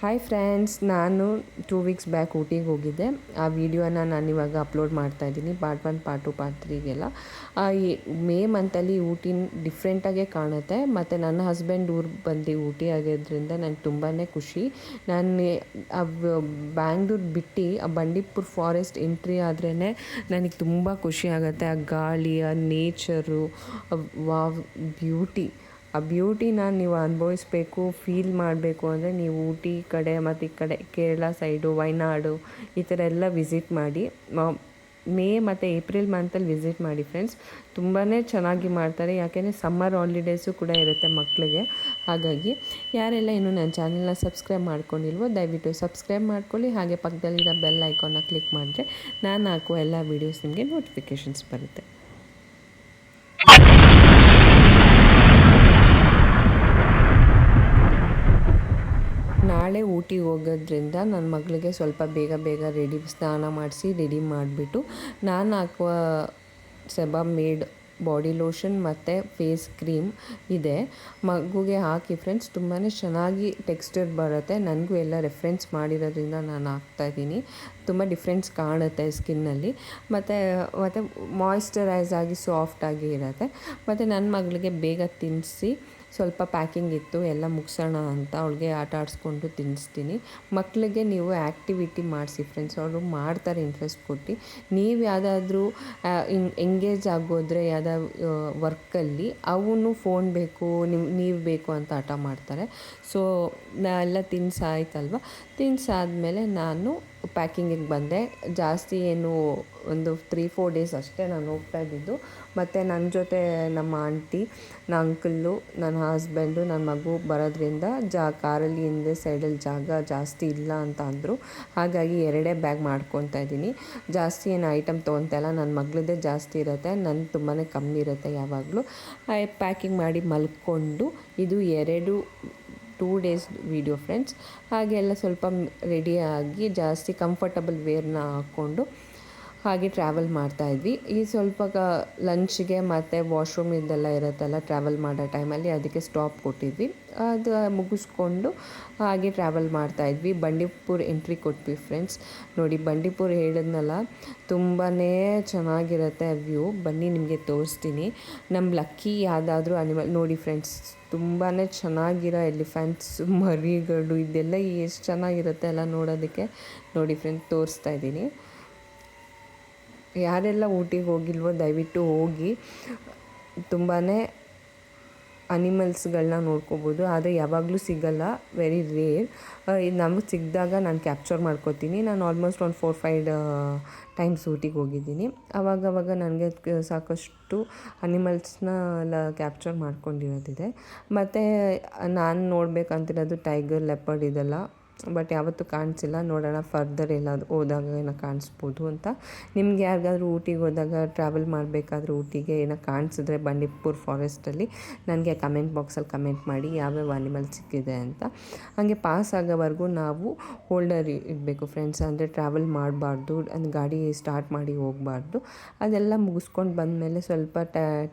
Hi friends ನಾನು two weeks back ಊಟಿಗೆ ಹೋಗಿದ್ದೆ. ಆ ವಿಡಿಯೋನ ನಾನು ಇವಾಗ ಅಪ್ಲೋಡ್ ಮಾಡ್ತಾ ಇದ್ದೀನಿ part one part two part ತ್ರೀಗೆಲ್ಲ ಮೇ ಮಂತಲ್ಲಿ ಊಟಿನ ಡಿಫ್ರೆಂಟಾಗೇ ಕಾಣುತ್ತೆ. ಮತ್ತು ನನ್ನ ಹಸ್ಬೆಂಡ್ ಊರು ಬಂದು ಊಟಿ ಆಗಿದ್ದರಿಂದ ನನಗೆ ತುಂಬಾ ಖುಷಿ. ನಾನು ಬ್ಯಾಂಗ್ಳೂರು ಬಿಟ್ಟು ಆ ಬಂಡೀಪುರ್ ಫಾರೆಸ್ಟ್ ಎಂಟ್ರಿ ಆದ್ರೇ ನನಗೆ ತುಂಬ ಖುಷಿ ಆಗುತ್ತೆ. ಆ ಗಾಳಿ, ಆ ನೇಚರು ವಾವ್ ಬ್ಯೂಟಿ ಆ ಬ್ಯೂಟಿನ ನೀವು ಅನುಭವಿಸ್ಬೇಕು ಫೀಲ್ ಮಾಡಬೇಕು ಅಂದರೆ ನೀವು ಊಟಿ ಕಡೆ ಮತ್ತು ಈ ಕಡೆ ಕೇರಳ ಸೈಡು ವಯನಾಡು ಈ ಥರ ಎಲ್ಲ ವಿಸಿಟ್ ಮಾಡಿ, ಮೇ ಮತ್ತು ಏಪ್ರಿಲ್ ಮಂತಲ್ಲಿ ವಿಸಿಟ್ ಮಾಡಿ ಫ್ರೆಂಡ್ಸ್ ತುಂಬಾ ಚೆನ್ನಾಗಿ ಮಾಡ್ತಾರೆ, ಯಾಕೆಂದರೆ ಸಮ್ಮರ್ ಹಾಲಿಡೇಸು ಕೂಡ ಇರುತ್ತೆ ಮಕ್ಕಳಿಗೆ ಹಾಗಾಗಿ ಯಾರೆಲ್ಲ ಇನ್ನೂ ನನ್ನ ಚಾನಲ್ನ ಸಬ್ಸ್ಕ್ರೈಬ್ ಮಾಡ್ಕೊಂಡಿಲ್ವೋ, ದಯವಿಟ್ಟು ಸಬ್ಸ್ಕ್ರೈಬ್ ಮಾಡ್ಕೊಳ್ಳಿ. ಹಾಗೆ ಪಕ್ಕದಲ್ಲಿರೋ ಬೆಲ್ ಐಕಾನ್ನ ಕ್ಲಿಕ್ ಮಾಡಿದ್ರೆ ನಾನು ಹಾಕುವ ಎಲ್ಲ ವೀಡಿಯೋಸ್ ನಿಮಗೆ ನೋಟಿಫಿಕೇಷನ್ಸ್ ಬರುತ್ತೆ. ಊಟಿಗೆ ಹೋಗೋದ್ರಿಂದ ನನ್ನ ಮಗಳಿಗೆ ಸ್ವಲ್ಪ ಬೇಗ ಬೇಗ ರೆಡಿ ಸ್ನಾನ ಮಾಡಿಸಿ ರೆಡಿ ಮಾಡಿಬಿಟ್ಟು ನಾನು ಹಾಕುವ ಸೆಬಾ ಮೇಡ್ ಬಾಡಿ ಲೋಷನ್ ಮತ್ತು ಫೇಸ್ ಕ್ರೀಮ್ ಇದೆ. ಮಗುಗೆ ಹಾಕಿ ಫ್ರೆಂಡ್ಸ್ ತುಂಬಾ ಚೆನ್ನಾಗಿ ಟೆಕ್ಸ್ಚರ್ ಬರುತ್ತೆ. ನನಗೂ ಎಲ್ಲ ರೆಫ್ರೆನ್ಸ್ ಮಾಡಿರೋದ್ರಿಂದ ನಾನು ಹಾಕ್ತಾಯಿದ್ದೀನಿ ತುಂಬ ಡಿಫ್ರೆನ್ಸ್ ಕಾಣುತ್ತೆ ಸ್ಕಿನ್ನಲ್ಲಿ ಮತ್ತು ಮತ್ತು ಮಾಯ್ಶ್ಚರೈಸ್ ಆಗಿ ಸಾಫ್ಟಾಗಿ ಇರುತ್ತೆ. ಮತ್ತು ನನ್ನ ಮಗಳಿಗೆ ಬೇಗ ತಿನ್ನಿಸಿ. ಸ್ವಲ್ಪ ಪ್ಯಾಕಿಂಗ್ ಇತ್ತು, ಎಲ್ಲ ಮುಗಿಸೋಣ ಅಂತ ಅವಳಿಗೆ ಆಟ ಆಡಿಸ್ಕೊಂಡು ತಿನ್ನಿಸ್ತೀನಿ ಮಕ್ಕಳಿಗೆ ನೀವು ಆ್ಯಕ್ಟಿವಿಟಿ ಮಾಡಿಸಿ ಫ್ರೆಂಡ್ಸ್ ಅವರು ಮಾಡ್ತಾರೆ ಇಂಟ್ರೆಸ್ಟ್ ಕೊಟ್ಟು. ನೀವು ಯಾವುದಾದ್ರೂ ಎಂಗೇಜ್ ಆಗೋದ್ರೆ ಯಾವುದಾದ್ರು ವರ್ಕಲ್ಲಿ ಅವನು ಫೋನ್ ಬೇಕು, ನಿಮ್, ನೀವು ಬೇಕು ಅಂತ ಆಟ ಮಾಡ್ತಾರೆ. ಸೊ ನಾ, ಎಲ್ಲ ತಿನ್ಸಾಯ್ತಲ್ವ ತಿನ್ಸಾದ್ಮೇಲೆ ನಾನು ಪ್ಯಾಕಿಂಗಿಗೆ ಬಂದೆ. ಜಾಸ್ತಿ ಏನು ಒಂದು ತ್ರೀ ಫೋರ್ ಡೇಸ್ ಅಷ್ಟೇ ನಾನು ಹೋಗ್ತಾ ಇದ್ದಿದ್ದು. ಮತ್ತು ನನ್ನ ಜೊತೆ ನಮ್ಮ ಆಂಟಿ ನನ್ನ ಅಂಕಲ್ಲು ನನ್ನ ಹಸ್ಬೆಂಡು ನನ್ನ ಮಗು ಬರೋದ್ರಿಂದ ಜಾ ಕಾರಲ್ಲಿ ಹಿಂದೆ ಸೈಡಲ್ಲಿ ಜಾಗ ಜಾಸ್ತಿ ಇಲ್ಲ ಅಂತ ಅಂದರು. ಹಾಗಾಗಿ ಎರಡೇ ಬ್ಯಾಗ್ ಮಾಡ್ಕೊತಾ ಇದ್ದೀನಿ. ಜಾಸ್ತಿ ಏನು ಐಟಮ್ ತೊಗೊತಾಯಿಲ್ಲ ನನ್ನ ಮಗಳದ್ದೇ ಜಾಸ್ತಿ ಇರುತ್ತೆ. ನನ್ನ ತುಂಬಾ ಕಮ್ಮಿ ಇರುತ್ತೆ ಯಾವಾಗಲೂ. ಪ್ಯಾಕಿಂಗ್ ಮಾಡಿ ಮಲ್ಕೊಂಡು ಇದು ಎರಡು ಟೂ ಡೇಸ್ ವೀಡಿಯೋ ಫ್ರೆಂಡ್ಸ್ ಹಾಗೆಲ್ಲ ಸ್ವಲ್ಪ ರೆಡಿಯಾಗಿ ಜಾಸ್ತಿ ಕಂಫರ್ಟಬಲ್ ವೇರ್ನ ಹಾಕ್ಕೊಂಡು ಹಾಗೆ ಟ್ರಾವೆಲ್ ಮಾಡ್ತಾಯಿದ್ವಿ ಈ ಸ್ವಲ್ಪ ಲಂಚ್ಗೆ ಮತ್ತು ವಾಶ್ರೂಮ್ ಇದೆಲ್ಲ ಇರುತ್ತಲ್ಲ ಟ್ರಾವೆಲ್ ಮಾಡೋ ಟೈಮಲ್ಲಿ ಅದಕ್ಕೆ ಸ್ಟಾಪ್ ಕೊಟ್ಟಿದ್ವಿ. ಅದು ಮುಗಿಸ್ಕೊಂಡು ಹಾಗೆ ಟ್ರಾವೆಲ್ ಮಾಡ್ತಾಯಿದ್ವಿ ಬಂಡೀಪುರ್ ಎಂಟ್ರಿ ಕೊಟ್ವಿ ಫ್ರೆಂಡ್ಸ್ ನೋಡಿ ಬಂಡೀಪುರ್ ಹೇಳಿದ್ನಲ್ಲ ತುಂಬಾ ಚೆನ್ನಾಗಿರುತ್ತೆ ವ್ಯೂ ಬನ್ನಿ ನಿಮಗೆ ತೋರಿಸ್ತೀನಿ. ನಮ್ಮ ಲಕ್ಕಿ ಯಾವುದಾದ್ರೂ ಅನಿಮಲ್ ನೋಡಿ ಫ್ರೆಂಡ್ಸ್ ತುಂಬಾ ಚೆನ್ನಾಗಿರೋ ಎಲಿಫೆಂಟ್ಸ್ ಮರಿಗಳು, ಇದೆಲ್ಲ ಎಷ್ಟು ಚೆನ್ನಾಗಿರುತ್ತೆ ಎಲ್ಲ ನೋಡೋದಕ್ಕೆ. ನೋಡಿ ಫ್ರೆಂಡ್ಸ್ ತೋರಿಸ್ತಾ ಇದ್ದೀನಿ. ಯಾರೆಲ್ಲ ಊಟಿಗೆ ಹೋಗಿಲ್ವೋ ದಯವಿಟ್ಟು ಹೋಗಿ. ತುಂಬಾ ಅನಿಮಲ್ಸ್ಗಳನ್ನ ನೋಡ್ಕೋಬೋದು, ಆದರೆ ಯಾವಾಗಲೂ ಸಿಗಲ್ಲ ವೆರಿ ರೇರ್ ಇದು ನಮಗೆ ಸಿಕ್ಕಿದಾಗ ನಾನು ಕ್ಯಾಪ್ಚರ್ ಮಾಡ್ಕೋತೀನಿ. ನಾನು ಆಲ್ಮೋಸ್ಟ್ ಒಂದು ಫೋರ್ ಫೈವ್ ಟೈಮ್ಸ್ ಊಟಿಗೆ ಹೋಗಿದ್ದೀನಿ. ಅವಾಗವಾಗ ನನಗೆ ಸಾಕಷ್ಟು ಅನಿಮಲ್ಸ್ನ ಎಲ್ಲ ಕ್ಯಾಪ್ಚರ್ ಮಾಡ್ಕೊಂಡಿರೋದಿದೆ. ಮತ್ತು ನಾನು ನೋಡಬೇಕಂತಿರೋದು ಟೈಗರ್ ಲೆಪರ್ಡ್ ಇದೆಲ್ಲ. ಬಟ್ ಯಾವತ್ತೂ ಕಾಣಿಸಿಲ್ಲ. ನೋಡೋಣ ಫರ್ದರ್ ಎಲ್ಲಾದರೂ ಹೋದಾಗ ಏನೋ ಕಾಣಿಸ್ಬೋದು ಅಂತ. ನಿಮ್ಗೆ ಯಾರಿಗಾದ್ರೂ ಊಟಿಗೆ ಹೋದಾಗ ಟ್ರಾವೆಲ್ ಮಾಡಬೇಕಾದ್ರೆ ಊಟಿಗೆ ಏನೋ ಕಾಣಿಸಿದ್ರೆ ಬಂಡೀಪುರ್ ಫಾರೆಸ್ಟಲ್ಲಿ ನನಗೆ ಕಮೆಂಟ್ ಬಾಕ್ಸಲ್ಲಿ ಕಮೆಂಟ್ ಮಾಡಿ ಯಾವ್ಯಾವ ಆನಿಮಲ್ ಸಿಕ್ಕಿದೆ ಅಂತ. ಹಾಗೆ ಪಾಸ್ ಆಗೋವರೆಗೂ ನಾವು ಹೋಲ್ಡರ್ ಇರಬೇಕು ಫ್ರೆಂಡ್ಸ್ ಅಂದರೆ ಟ್ರಾವೆಲ್ ಮಾಡಬಾರ್ದು ಗಾಡಿ ಸ್ಟಾರ್ಟ್ ಮಾಡಿ ಹೋಗಬಾರ್ದು. ಅದೆಲ್ಲ ಮುಗಿಸ್ಕೊಂಡು ಬಂದಮೇಲೆ ಸ್ವಲ್ಪ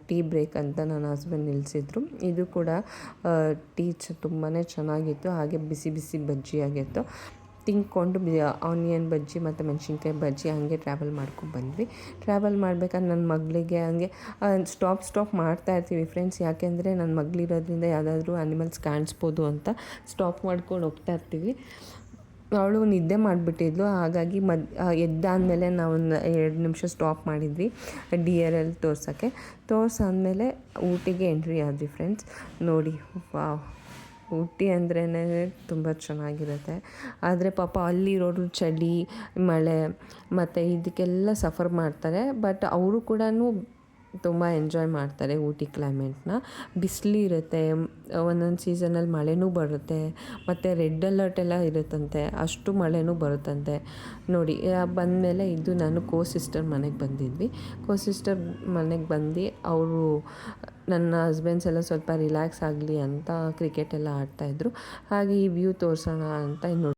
ಟೀ ಬ್ರೇಕ್ ಅಂತ ನನ್ನ ಹಸ್ಬೆಂಡ್ ನಿಲ್ಲಿಸಿದ್ರು ಇದು ಕೂಡ ಟೀ ತುಂಬಾ ಚೆನ್ನಾಗಿತ್ತು. ಹಾಗೆ ಬಿಸಿ ಬಿಸಿ ಬಜ್ಜಿ ಆಗಿತ್ತು. ತಿಂದ್ಕೊಂಡು ಆನಿಯನ್ ಬಜ್ಜಿ ಮತ್ತು ಮೆಣಸಿನ್ಕಾಯಿ ಬಜ್ಜಿ ಹಾಗೆ ಟ್ರಾವೆಲ್ ಮಾಡ್ಕೊಂಡು ಬಂದ್ವಿ. ಟ್ರಾವೆಲ್ ಮಾಡ್ಬೇಕಾದ್ರೆ ನನ್ನ ಮಗಳಿಗೆ ಹಂಗೆ ಸ್ಟಾಪ್ ಸ್ಟಾಪ್ ಮಾಡ್ತಾ ಇರ್ತೀವಿ ಫ್ರೆಂಡ್ಸ್ ಯಾಕೆಂದರೆ ನನ್ನ ಮಗಳಿರೋದ್ರಿಂದ ಯಾವುದಾದ್ರೂ ಅನಿಮಲ್ಸ್ ಕಾಣಿಸ್ಬೋದು ಅಂತ ಸ್ಟಾಪ್ ಮಾಡ್ಕೊಂಡು ಹೋಗ್ತಾ ಇರ್ತೀವಿ. ಅವಳು ನಿದ್ದೆ ಮಾಡಿಬಿಟ್ಟಿದ್ಲು. ಹಾಗಾಗಿ ಮದ್ ಎದ್ದಾದಮೇಲೆ ನಾವು ಒಂದು ಎರಡು ನಿಮಿಷ ಸ್ಟಾಪ್ ಮಾಡಿದ್ವಿ. ಡಿ ಆರ್ ಎಲ್ ತೋರ್ಸೋಕ್ಕೆ. ತೋರ್ಸಾದ್ಮೇಲೆ ಊಟಿಗೆ ಎಂಟ್ರಿ ಆದ್ವಿ ಫ್ರೆಂಡ್ಸ್ ನೋಡಿ ವಾವ್ ಊಟಿ ಅಂದ್ರೇ ತುಂಬ ಚೆನ್ನಾಗಿರುತ್ತೆ. ಆದರೆ ಪಾಪ ಅಲ್ಲಿರೋರು ಚಳಿ, ಮಳೆ, ಮತ್ತು ಇದಕ್ಕೆಲ್ಲ ಸಫರ್ ಮಾಡ್ತಾರೆ. ಬಟ್ ಅವರು ಕೂಡ ತುಂಬ ಎಂಜಾಯ್ ಮಾಡ್ತಾರೆ ಊಟಿ ಕ್ಲೈಮೇಟ್ನ. ಬಿಸಿಲು ಇರುತ್ತೆ, ಒಂದೊಂದು ಸೀಸನಲ್ಲಿ ಮಳೆನೂ ಬರುತ್ತೆ, ಮತ್ತು ರೆಡ್ ಅಲರ್ಟ್ ಎಲ್ಲ ಇರುತ್ತಂತೆ, ಅಷ್ಟು ಮಳೆನೂ ಬರುತ್ತಂತೆ. ನೋಡಿ ಬಂದಮೇಲೆ ಇದು ನಾನು ಕೋ ಸಿಸ್ಟರ್ ಮನೆಗೆ ಬಂದಿದ್ವಿ. ಕೋ ಸಿಸ್ಟರ್ ಮನೆಗೆ ಬಂದು ಅವರು ನನ್ನ ಹಸ್ಬೆಂಡ್ಸ್ ಎಲ್ಲ ಸ್ವಲ್ಪ ರಿಲ್ಯಾಕ್ಸ್ ಆಗಲಿ ಅಂತ ಕ್ರಿಕೆಟ್ ಎಲ್ಲ ಆಡ್ತಾಯಿದ್ರು ಹಾಗೆ ಈ ವ್ಯೂ ತೋರಿಸೋಣ ಅಂತ ಇನ್ನು